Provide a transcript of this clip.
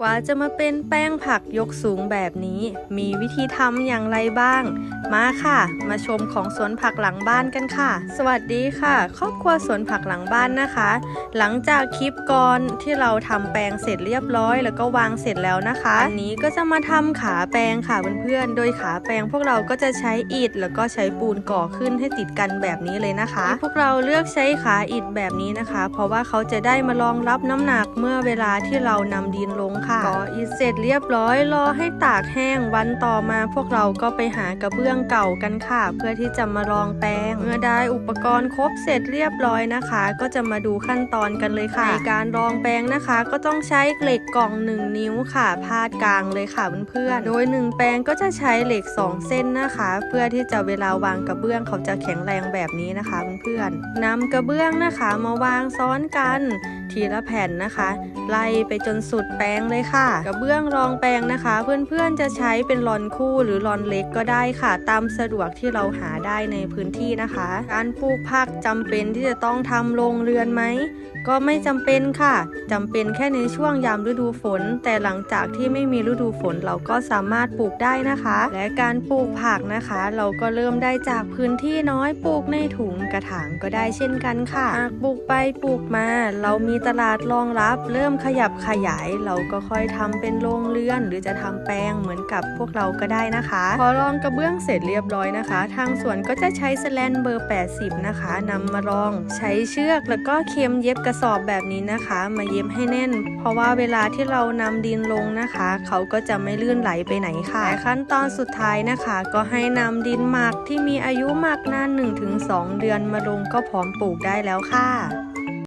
กว่าจะมาเป็นแป้งผักยกสูงแบบนี้ มีวิธีทำอย่างไรบ้าง มาค่ะ มาชมของสวนผักหลังบ้านกันค่ะ สวัสดีค่ะ ครอบครัวสวนผักหลังบ้านนะคะ หลังจากคลิปก่อนที่เราทำแปลงเสร็จเรียบร้อย แล้วก็วางเสร็จแล้วนะคะอันนี้ก็จะมาทำขาแปลงค่ะเพื่อนๆ โดยขาแปลงพวกเราก็จะใช้อิฐแล้วก็ใช้ปูนก่อขึ้นให้ติดกันแบบนี้เลยนะคะ พวกเราเลือกใช้ขาอิฐแบบนี้นะคะ เพราะว่าเขาจะได้มารองรับน้ำหนักเมื่อเวลาที่เรานำดินลงค่ะก่ออิฐเสร็จเรียบร้อยรอให้ตากแห้งวันต่อมาพวกเราก็ไปหากระเบื้องเก่ากันค่ะ เพื่อที่จะมารองแปลงเมื่อได้อุปกรณ์ครบเสร็จเรียบร้อยนะคะ ก็จะมาดูขั้นตอนกันเลยค่ะในการรองแปลงนะคะ ก็ต้องใช้เหล็กกล่อง 1 นิ้วค่ะพาดกลางเลยค่ะเพื่อนๆโดย 1 แปลงก็จะใช้เหล็ก 2 เส้นนะคะ เพื่อที่จะเวลาวางกระเบื้องเขาจะแข็งแรงแบบนี้นะคะเพื่อนๆนำกระเบื้องนะคะมาวางซ้อนกัน ทีละแผ่นนะคะ ไล่ไปจนสุดแปลงเลยค่ะ กระเบื้องรองแปลงนะคะ เพื่อนๆจะใช้เป็นรอนคู่หรือรอนเล็กก็ได้ค่ะ ตามสะดวกที่เราหาได้ในพื้นที่นะคะ การปลูกผักจำเป็นที่จะต้องทำโรงเรือนไหมก็ไม่จำเป็นค่ะจำเป็นแค่ในช่วงยามฤดูฝน แต่หลังจากที่ไม่มีฤดูฝนเราก็สามารถปลูกได้นะคะ และการปลูกผักนะคะ เราก็เริ่มได้จากพื้นที่น้อยปลูกในถุงกระถางก็ได้เช่นกันค่ะหากปลูกไปปลูกมา เรามีตลาดรองรับ เริ่มขยับขยาย เราก็ค่อยทำเป็นโรงเรือน หรือจะทำแปลงเหมือนกับพวกเราก็ได้นะคะพอรองกระเบื้องเสร็จเรียบร้อยนะคะ ทางสวนก็จะใช้สแลนเบอร์ 80 นะคะนำมารอง ใช้เชือกแล้วก็เข็มเย็บกระสอบแบบนี้นะคะ มาเย็บให้แน่น เพราะว่าเวลาที่เรานำดินลงนะคะ เขาก็จะไม่ลื่นไหลไปไหนค่ะและขั้นตอนสุดท้ายนะคะ ก็ให้นำดินหมักที่มีอายุหมักนาน 1-2 เดือนมาลงก็พร้อมปลูกได้แล้วค่ะ